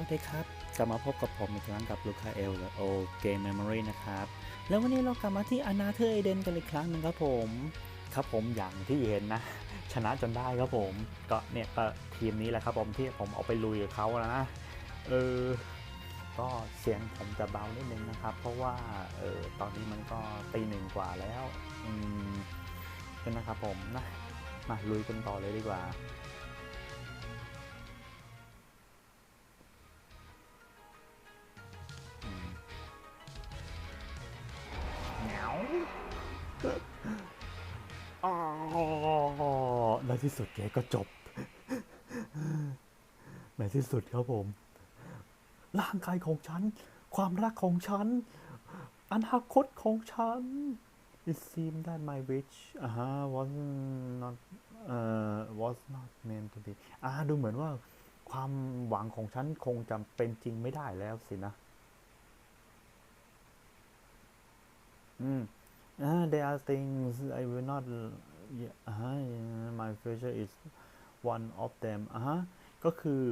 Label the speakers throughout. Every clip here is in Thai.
Speaker 1: วัสดีครับ กลับมาพบกับผมอีกครั้งกับลูคาเอลหรือโอเกมเมมโมรีนะครับ แล้ววันนี้เรากลับมาที่อนาเธอร์เอเดนกันอีกครั้งหนึ่งครับผม ครับผมอย่างที่เห็นนะ ชนะจนได้ครับผม ก็เนี่ยก็ทีมนี้แหละครับผมที่ผมเอาไปลุยกับเขาแล้วนะ เออ ก็เสียงผมจะเบานิดนึงนะครับ เพราะว่าเออตอนนี้มันก็ตีหนึ่งกว่าแล้ว อืมก็นะครับผมนะ มาลุยกันต่อเลยดีกว่า ที่สุดแกก็จบ ในที่สุดครับผม ร่างกายของฉัน ความรักของฉัน อนาคตของฉัน It seemed that my wish อ่าฮะ was not เอ่อ was not meant to be อ่าดูเหมือนว่าความหวังของฉันคงจะเป็นจริงไม่ได้แล้วสินะ อืมอ่า there are things I will not อ่าฮะ my future is one of them อ่าฮะก็คือ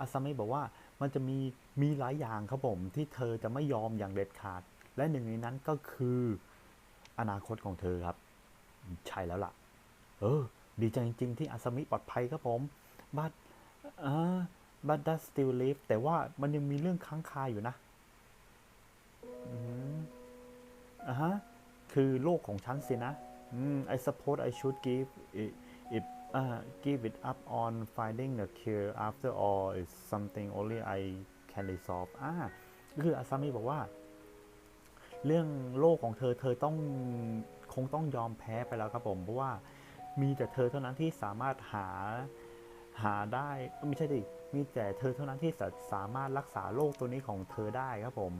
Speaker 1: อาซามิบอกว่ามันจะมีมีหลายอย่างครับผม ที่เธอจะไม่ยอมอย่างเด็ดขาด และหนึ่งในนั้นก็คืออนาคตของเธอครับ ใช่แล้วล่ะ เออ ดีใจจริง ๆ ที่อาซามิปลอดภัยครับผม but อ่า but that still live แต่ว่ามันยังมีเรื่องค้างคาอยู่นะอืมอ่าฮะคือโลกของฉันสินะ อืม I suppose I should give it it uh, give it up on finding the cure after all is something only I can resolve อ่าคืออาซามิบอกว่า เรื่องโลกของเธอเธอต้องคงต้องยอมแพ้ไปแล้วครับผม เพราะว่ามีแต่เธอเท่านั้นที่สามารถหาหาได้ไม่ใช่ดิมีแต่เธอเท่านั้นที่จะสามารถรักษาโรคตัวนี้ของเธอได้ครับผม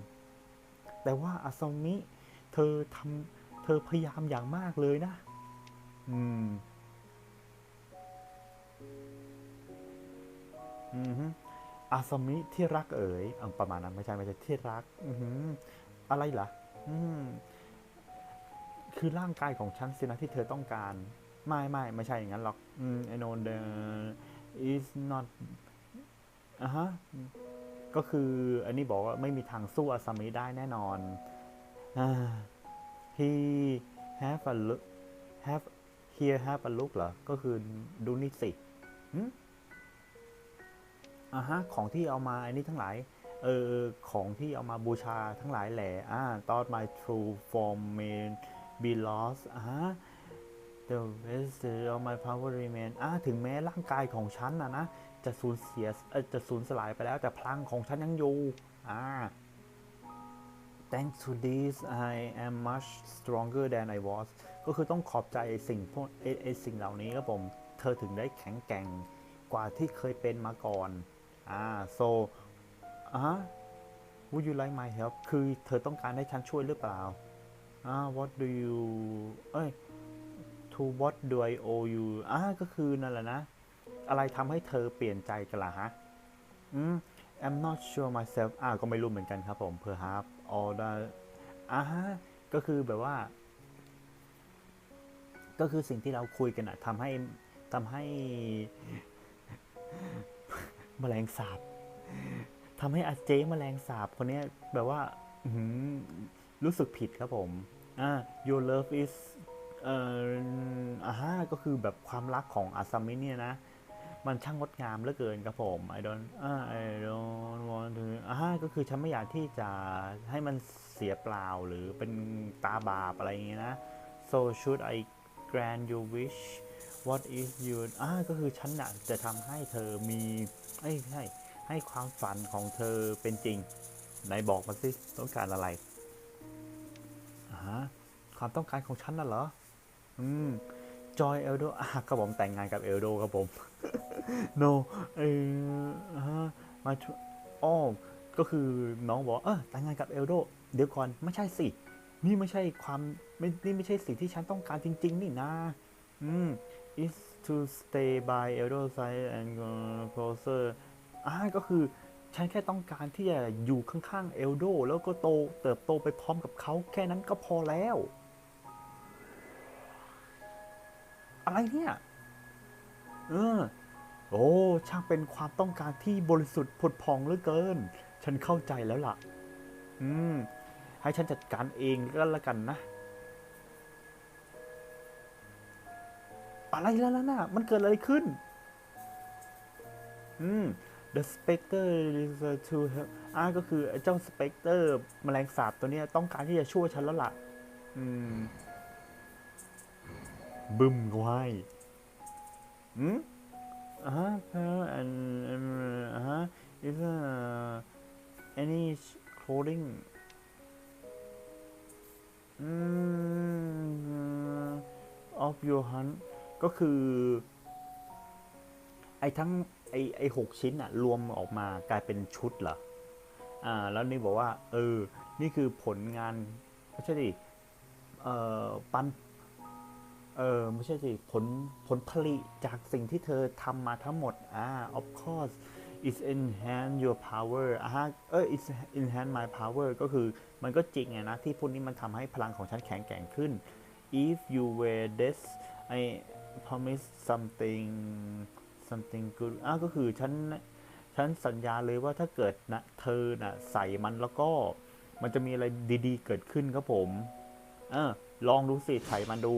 Speaker 1: แต่ว่าอาซามิเธอทำ เธอพยายามอย่างมากเลยนะ อืม อืมอาซามิที่รักเอ๋ยอประมาณนั้นไม่ใช่ไม่ใช่ที่รัก อือหือะไรล่ะ อืม คือร่างกายของฉันสินะที่เธอต้องการ ไม่ไม่ไม่ใช่อย่างนั้นหรอก อืม I know the is not อะฮะ ก็คืออันนี้บอกว่าไม่มีทางสู้อาซามิได้แน่นอน อ่า he have a look have here have a look เหรอ ก็คือดูนี่สิอ่าฮะ ของที่เอามาอันนี้ทั้งหลาย เออ ของที่เอามาบูชาทั้งหลายแหละอ่า thought my true form may be lost อ่า the rest of my power remain อ่าถึงแม้ร่างกายของฉันนะนะ จะสูญเสียจะสูญสลายไปแล้ว แต่พลังของฉันยังอยู่ อ่า thanks to this I am much stronger than I was ก็คือต้องขอบใจไอ้สิ่งพวกไอ้ไอสิ่งเหล่านี้ครับผม เธอถึงได้แข็งแกร่งกว่าที่เคยเป็นมาก่อนอ่า so อ่า would you like my help คือเธอต้องการให้ฉันช่วยหรือเปล่าอ่า what do you เอ้ย to what do I owe you อ่าก็คือนั่นแหละนะ อะไรทำให้เธอเปลี่ยนใจกันล่ะฮะ อืม I'm not sure myself อ่าก็ไม่รู้เหมือนกันครับผม perhaps all the อ่าฮะก็คือแบบว่า ก็คือสิ่งที่เราคุยกันอะทำให้ทำให้แมลงสาบทำให้อาเจ๊แมลงสาบคนเนี้ยแบบว่าหืรู้สึกผิดครับผมอ่า your love is เอ่ออ่าฮะก็คือแบบความรักของอาซามิเนี่ยนะ มันช่างงดงามเหลือเกินครับผม I don't อ่า I don't want to อ่าก็คือฉันไม่อยากที่จะให้มันเสียเปล่าหรือเป็นตาบาปอะไรอย่างเงี้ยนะ so should I grant you wish what is your อ่าก็คือฉันน่ะจะทำให้เธอมีเอ้ยใช่ให้ความฝันของเธอเป็นจริงไหนบอกมาสิต้องการอะไรอ่าฮะความต้องการของฉันน่ะเหรอ อืม จอยเอลโดอะครับผมแต่งงานกับเอลโดครับผม no เออฮะมาอ้อก็คือน้องบอกเออแต่งงานกับเอลโดเดี๋ยวก่อนไม่ใช่สิ นี่ไม่ใช่ความไม่นี่ไม่ใช่สิ่งที่ฉันต้องการจริง ๆ นี่นะอืม is to stay by Eldo side and closer อ่าก็คือฉันแค่ต้องการที่จะอยู่ข้างๆเอลโดแล้วก็โตเติบโตไปพร้อมกับเขาแค่นั้นก็พอแล้ว อะไรเนี่ยเออโอ้ ช่างเป็นความต้องการที่บริสุทธิ์ผุดพองเหลือเกิน ฉันเข้าใจแล้วล่ะ อืม ให้ฉันจัดการเองก็แล้วกันนะ อะไรแล้วล่ะน่ะมันเกิดอะไรขึ้น อืม The Spectre is to help อ่าก็คือเจ้า Spectre แมลงสาบตัวนี้ต้องการที่จะช่วยฉันแล้วล่ะ อืม บึ้มก็ให้อืมอ่าฮะ and and อ่าฮะ is uh, any clothing อืม of your hunt ก็คือ ไอ้ทั้งไอ้ไอ้หกชิ้นอะรวมออกมากลายเป็นชุดเหรอ อ่า แล้วนี่บอกว่า เออ นี่คือผลงานไม่ใช่ดิ เอ่อ ปัน เออไม่ใช่สิผลผลผลิตจากสิ่งที่เธอทำมาทั้งหมดอ่า of course is enhance your power อ่าเออ is enhance my power ก็คือมันก็จริงไงนะ ที่พวกนี้มันทำให้พลังของฉันแข็งแกร่งขึ้น if you wear this I promise something something good อะก็คือฉันฉันสัญญาเลยว่าถ้าเกิดนะเธอนะใส่มันแล้วก็ มันจะมีอะไรดีๆ เกิดขึ้นครับผม เออลองดูสิใส่มันดู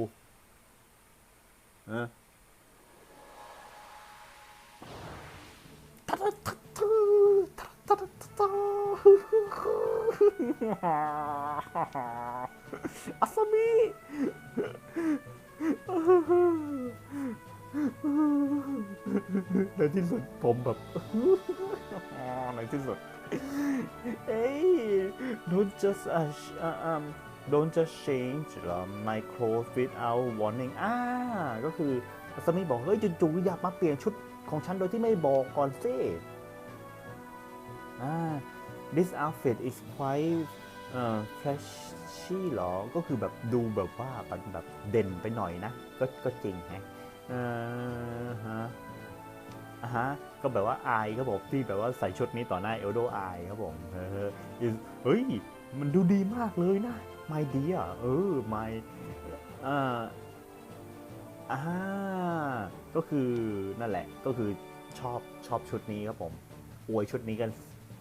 Speaker 1: เอออาซามิในที่สุดผมแบบ ในที่สุดเอ้ย don't just uh, sh- uh, um don't just change หรอ my clothes without warning อ่าก็คืออามิบอก เฮ้ยจู่ๆอยากมาเปลี่ยนชุดของฉันโดยที่ไม่บอกก่อนสิอ่า this outfit is quite uh, flashy เหรอ ก็คือแบบดูแบบว่ามันแบบเด่นไปหน่อยนะ ก็ก็จริงฮะเออฮะอะฮะก็แบบว่าอายครับผมที่แบบว่าใส่ชุดนี้ต่อหน้าเอลโดอายครับผมเออเฮ้ย มันดูดีมากเลยนะ ไม่ดีอะเออไม่อ่าอ่าก็คือนั่นแหละก็คือชอบชอบชุดนี้ครับผมอวยชุดนี้กัน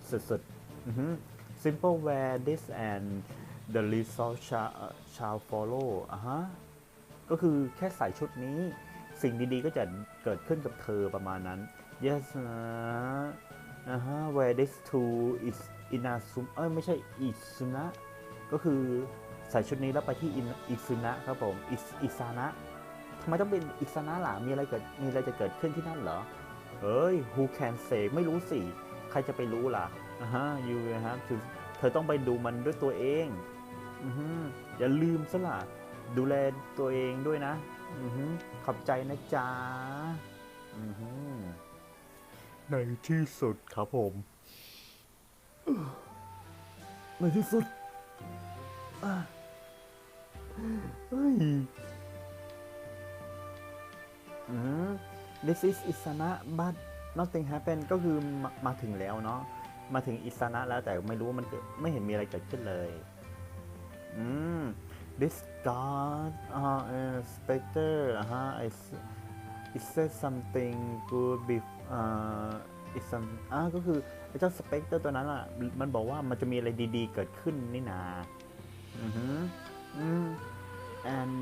Speaker 1: สุดๆ simple wear this and the result shall shall follow อะฮะก็คือแค่ใส่ชุดนี้ สิ่งดีๆก็จะเกิดขึ้นกับเธอประมาณนั้น yes นะอ่าฮะ where this to is inasum เอ้ยไม่ใช่ isuna ก็คือใส่ชุดนี้แล้วไปที่อิซุนะครับผมอิซานะทำไมต้องเป็นอิซานะล่ะมีอะไรเกิดมีอะไรจะเกิดขึ้นที่นั่นเหรอเอ้ย who can say ไม่รู้สิ ใครจะไปรู้ล่ะอ่าฮะ you have to เธอต้องไปดูมันด้วยตัวเองอือฮึอย่าลืมซะล่ะ ดูแลตัวเองด้วยนะอือฮึขอบใจนะจ๊ะอือฮึในที่สุดครับผม ในที่สุด this is อิสนะ but nothing happen ก็คือมามาถึงแล้วเนาะ มาถึงอิสนะแล้วแต่ไม่รู้ว่ามันเกิดไม่เห็นมีอะไรเกิดขึ้นเลยอืม this god uh, specter อะฮะ is it says something good be uh it some อ่าก็คือไอ้เจ้าสเปกเตอร์ตัวนั้นอะ มันบอกว่ามันจะมีอะไรดีๆ เกิดขึ้นนี่นา อฮึอืม and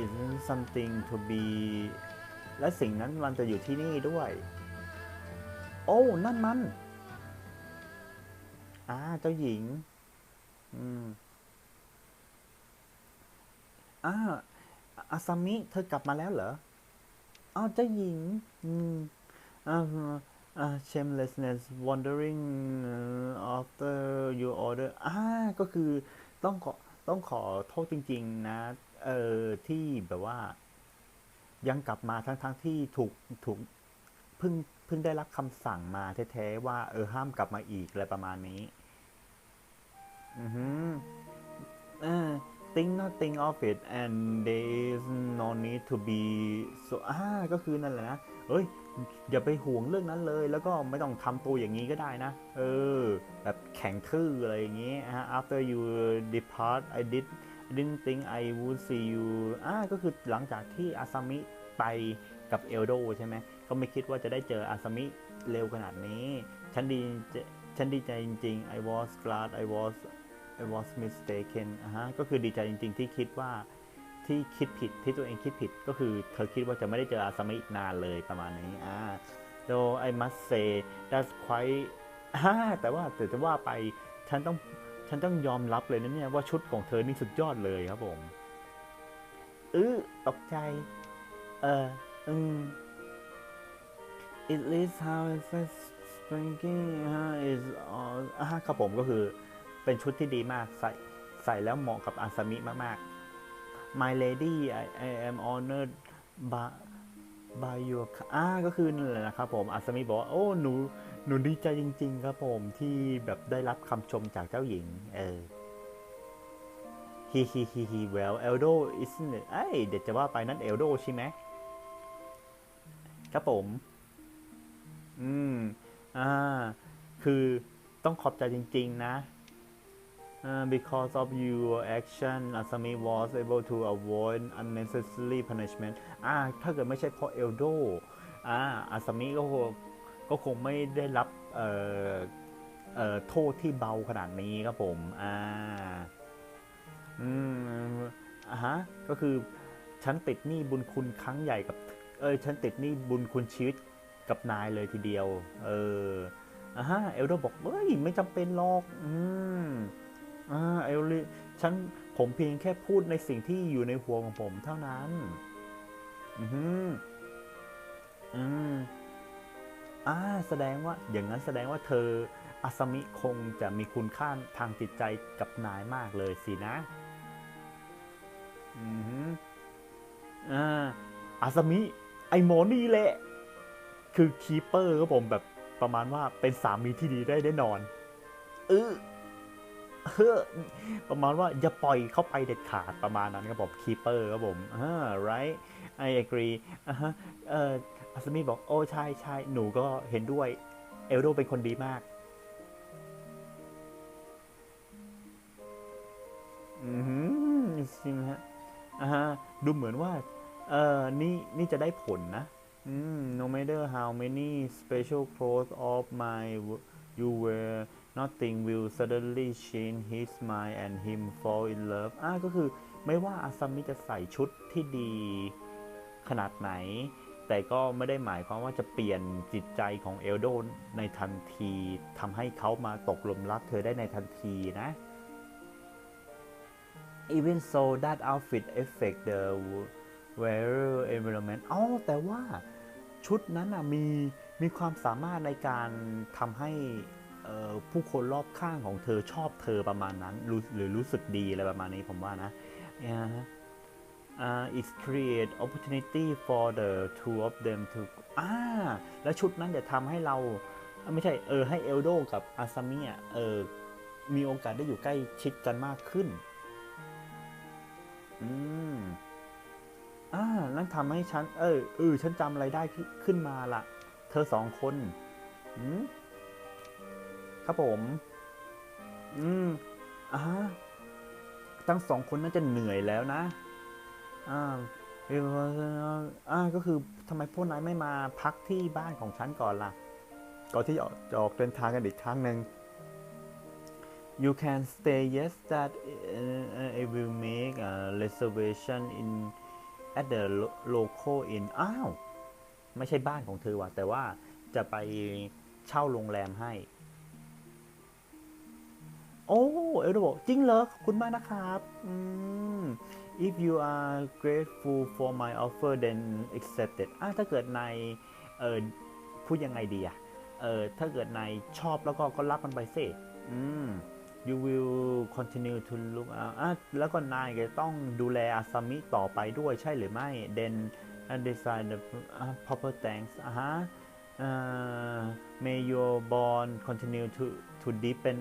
Speaker 1: is something to be และสิ่งนั้นมันจะอยู่ที่นี่ด้วย โอ้ นั่นมัน อ่า เจ้าหญิง อืมอ่าอาซามิ เธอกลับมาแล้วเหรออ้าวเจ้าหญิง อืมอ่าอ่า shamelessness wandering uh, after your order อ่าก็คือต้องขอ ต้องขอโทษจริง ๆ นะ เออที่แบบว่า ยังกลับมาทั้งๆทที่ถูกถูกเพิ่งเพิ่งได้รับคำสั่งมาแท้ๆว่า เออห้ามกลับมาอีกอะไรประมาณนี้ อือฮึเออ think nothing of it and there's no need to be so อ่าก็คือนั่นแหละนะเอ้ย อย่าไปห่วงเรื่องนั้นเลย แล้วก็ไม่ต้องทำตัวอย่างนี้ก็ได้นะ เออ แบบแข็งทื่ออะไรอย่างงี้ฮะ after you depart I did I didn't think I would see you อ่าก็คือหลังจากที่อาซามิไปกับเอลโดใช่ไหมก็ไม่คิดว่าจะได้เจออาซามิเร็วขนาดนี้ ฉันดีใจฉันดีใจจริงๆ I was glad I was I was mistaken อะฮะ ก็คือดีใจจริงๆ ที่คิดว่า ที่คิดผิดที่ตัวเองคิดผิดก็คือเธอคิดว่าจะไม่ได้เจออาซามิอีกนานเลยประมาณนี้อ่า though I must say that's quite อ่าแต่ว่าแต่จะว่าไปฉันต้องฉันต้องยอมรับเลยนะเนี่ยว่าชุดของเธอนี่สุดยอดเลยครับผมเออตกใจ เอออืม it leads how it says springy is all อ่าครับผมก็คือเป็นชุดที่ดีมากใส่ใส่แล้วเหมาะกับอาซามิมากๆ My lady I, I am honored by by your อ่าก็คือนั่นแหละนะครับผมอาซามิบอกว่าโอ้หนูหนูดีใจจริง ๆ ครับผมที่แบบได้รับคำชมจากเจ้าหญิง เออ he he he he well Eldo isn't it เอ้ยเดี๋ยวจะว่าไปนั่น Eldo ใช่ไหมครับผม อืม อ่า คือต้องขอบใจจริง ๆ นะ Uh, because of your action Asami was able to avoid unnecessary punishment อ่าถ้าเกิดไม่ใช่เพราะเอลโดอ่าอาซามิก็คงก็คงไม่ได้รับเอ่อเอ่อโทษที่เบาขนาดนี้ครับผม อ่า อืมอ่าฮะ ก็คือ ฉันติดหนี้บุญคุณครั้งใหญ่กับ เออฉันติดหนี้บุญคุณชีวิตกับนายเลยทีเดียว เอออ่าฮะ เอลโดบอกเฮ้ย ไม่จำเป็นหรอก อืม อ่าเอลลิฉันผมเพียงแค่พูดในสิ่งที่อยู่ในหัวของผมเท่านั้น อือฮึอืมอ่าแสดงว่าอย่างนั้นแสดงว่าเธออาซามิคงจะมีคุณค่าทางจิตใจกับนายมากเลยสินะ อือฮึอ่าอาซามิ ไอหมอนี่แหละ คือคีเปอร์ครับผมแบบประมาณว่าเป็นสามีที่ดีได้แน่นอน เออ เฮ้อประมาณว่าอย่าปล่อยเข้าไปเด็ดขาดประมาณนั้นครับผมคีเปอร์ครับผมอ่า right I agree อ่าฮะเอ่ออาซามิบอกโอ้ใช่ใช่หนูก็เห็นด้วย เอลโดเป็นคนดีมากอือหือจริงฮะอ่าฮะดูเหมือนว่า เอ่อนี่นี่จะได้ผลนะอืม no matter how many special clothes of my you wear nothing will suddenly change his mind and him fall in love อ่าก็คือไม่ว่าอาซัมมิจะใส่ชุดที่ดีขนาดไหน แต่ก็ไม่ได้หมายความว่าจะเปลี่ยนจิตใจของเอลโดนในทันทีทำให้เขามาตกหลุมรักเธอได้ในทันทีนะ even so that outfit affect the wearer environment อ๋อแต่ว่าชุดนั้นมีมีความสามารถในการทำให้ ผู้คนรอบข้างของเธอชอบเธอประมาณนั้นรหรือรู้สึกดีอะไรประมาณนี้ผมว่านะอ่าอ่า it create opportunity for the two of them to อ่าและชุดนั้นจะทำให้เรา ไม่ใช่ เออ ให้เอลโดกับอาซามิอะ เออ มีโอกาสได้อยู่ใกล้ชิดกันมากขึ้น อืม อ่า นั่นทำให้ฉัน เออเออฉันจำอะไรได้ขึ้นมาละ เธอสองคน อืม ครับผม อืมอ่าทั้งสองคนน่าจะเหนื่อยแล้วนะ อ่าเอออ่าก็คือทำไมพวกนายไม่มาพักที่บ้านของฉันก่อนล่ะ ก่อนที่จะออกจะออกเดินทางกันอีกครั้งหนึ่ง You can stay yes that uh, I will make a reservation in at the local inn อ้าว ไม่ใช่บ้านของเธอว่ะ แต่ว่าจะไปเช่าโรงแรมให้ โอ้เอลโดบอกจริงเหรอขอบคุณมากนะครับอืม if you are grateful for my offer then accept it อะถ้าเกิดนายเออพูดยังไงดีอะเออถ้าเกิดนายชอบแล้วก็ก็รับมันไปสิอืม you will continue to look อะอะแล้วก็นายก็ต้องดูแลอาซามิต่อไปด้วยใช่หรือไม่ then and decide the uh, proper thanks อะฮะ uh, may your bond continue to to deepen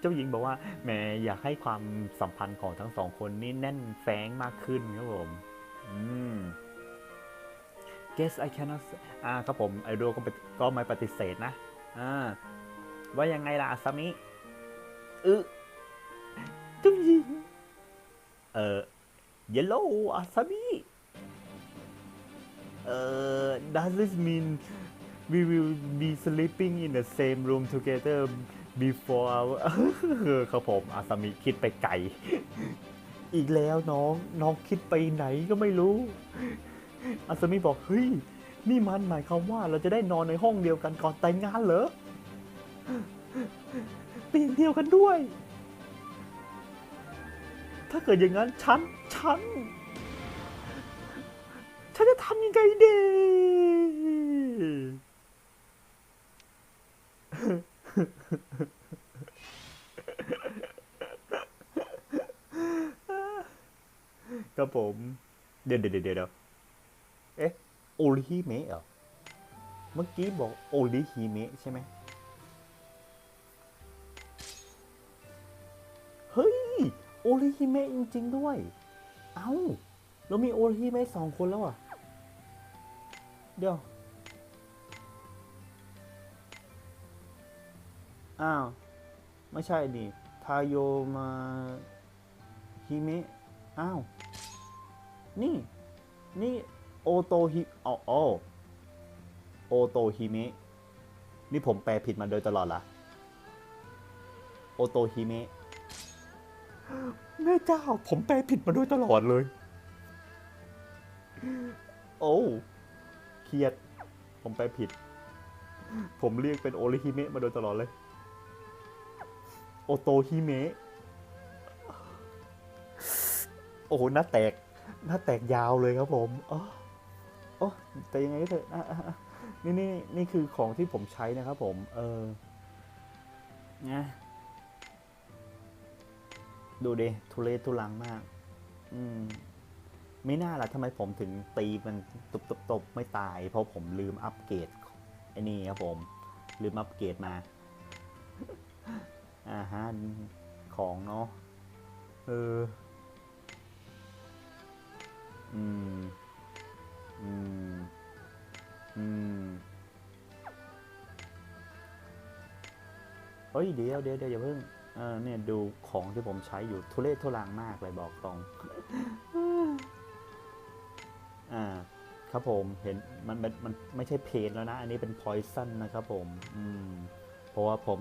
Speaker 1: เจ้าหญิงบอกว่าแหมอยากให้ความสัมพันธ์ของทั้งสองคนนี่แน่นแฟ้งมากขึ้นครับผม อืม guess I cannot อ่าครับผมไอโดก็ปก็ไม่ปฏิเสธนะอ่าว่ายังไงล่ะอาซามิเออจ้าหญิงเออ yellow อาซามิเอ่อ does this mean we will be sleeping in the same room together before our ครับผมอาสมิคิดไปไกล อีกแล้วน้อง น้องคิดไปไหนก็ไม่รู้ อาสมิบอก เฮ้ย นี่มันหมายความว่าเราจะได้นอนในห้องเดียวกันก่อนแต่งงานเหรอเตียงเดียวกันด้วย ถ้าเกิดอย่างนั้น ฉัน ฉัน ฉันจะทำยังไงดี ครับผมเดี๋ยวเดี๋ยวเดี๋ยวเดี๋ยวเอ๊ะ โอริฮิเมะเหรอ เมื่อกี้บอกโอริฮิเมะใช่ไหมเฮ้ย โอริฮิเมะจริง ๆ ด้วย เอ้า เรามีโอริฮิเมะสองคนแล้วอะ เดี๋ยว อ้าว ไม่ใช่ดิทาโยมาฮิเมะ อ้าว นี่ นี่โอโตฮิอ๋ออ๋อโอโตฮิเมะ นี่ผมแปลผิดมาโดยตลอดละโอโตฮิเมะแม่เจ้า ผมแปลผิดมาโดยตลอดเลย โอ้เครียด ผมแปลผิด ผมเรียกเป็นโอริฮิเมะมาโดยตลอดเลย โอโตฮิเมะ โอ้โห หน้าแตก หน้าแตกยาวเลยครับผมอ๋อโอ้แต่ยังไงก็เถอะนี่นี่นี่คือของที่ผมใช้นะครับผม เออนะดูดิทุเรศทุลังมาก อืม ไม่น่าล่ะทำไมผมถึงตีมันตบตบตบไม่ตาย เพราะผมลืมอัปเกรดไอ้นี่ครับผม ลืมอัปเกรดมา อ่าฮะของเนาะ เออ อืม อืม อืม เฮ้ย เดี๋ยวเดี๋ยวเดี๋ยวอย่าเพิ่ง เออเนี่ยดูของที่ผมใช้อยู่ทุเรศทุรังมากเลยบอกตรง อ่า ครับผม เห็นมันมันมันไม่ใช่เพนแล้วนะ อันนี้เป็นพอยซันนะครับผม อืม เพราะว่าผม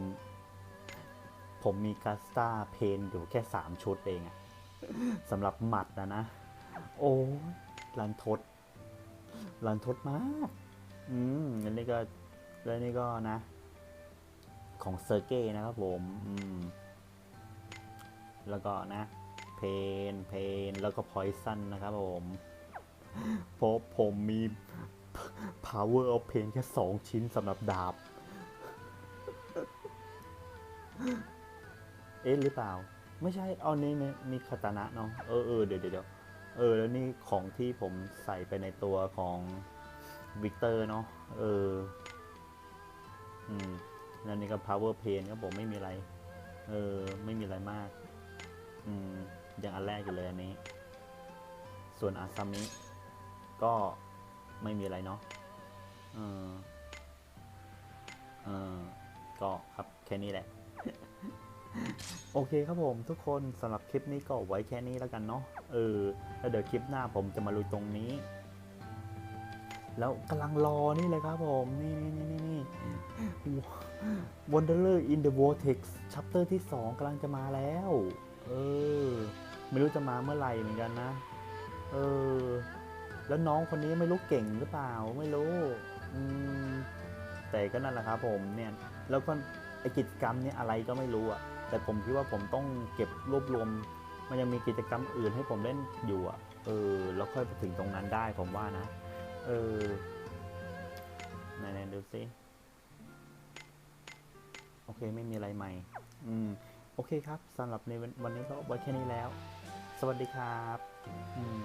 Speaker 1: ผมมีกาสตาเพนอยู่แค่สามชุดเองอะสำหรับหมัดนะนะ โอ้ยรันทดรันทดมาก อืมอันนี้ก็แล้วนี่ก็นะ ของเซอร์เก้นะครับผมอืมแล้วก็นะ เพนเพนแล้วก็พอยซันนะครับผมเพราะผมมี power of pain แค่สองชิ้นสำหรับดาบ เอ๊ะหรือเปล่า ไม่ใช่เอานี่นี่นี่คาตานะเนาะเออเออเดี๋ยวเดี๋ยวเออแล้วนี่ของที่ผมใส่ไปในตัวของวิกเตอร์เนาะเอออืมแล้วนี่ก็ power pain ครับผมไม่มีอะไร เออ ไม่มีอะไรมาก อืมย่างอันแรกอยู่เลยอันนี้ ส่วนอาซามิก็ไม่มีอะไรเนาะเออเออก็ครับแค่นี้แหละ โอเคครับผมทุกคนสำหรับคลิปนี้ก็ไว้แค่นี้แล้วกันเนาะเออแล้วเดี๋ยวคลิปหน้าผมจะมาลุยตรงนี้ แล้วกำลังรอนี่เลยครับผมนี่นี่นี่นี่นี่ Wanderer in the Vortex chapter ที่ 2กำลังจะมาแล้ว เออ ไม่รู้จะมาเมื่อไหร่เหมือนกันนะ เออ แล้วน้องคนนี้ไม่รู้เก่งหรือเปล่าไม่รู้อืมแต่ก็นั่นแหละครับผมเนี่ย แล้วก็ไอกิจกรรมเนี่ยอะไรก็ไม่รู้อะ แต่ผมคิดว่าผมต้องเก็บรวบรวม มันยังมีกิจกรรมอื่นให้ผมเล่นอยู่อะเออแล้วค่อยไปถึงตรงนั้นได้ผมว่านะ เออไหนๆดูสิโอเคไม่มีอะไรใหม่ อืมโอเคครับสำหรับในวันวันนี้ก็ไว้แค่นี้แล้ว สวัสดีครับ อืม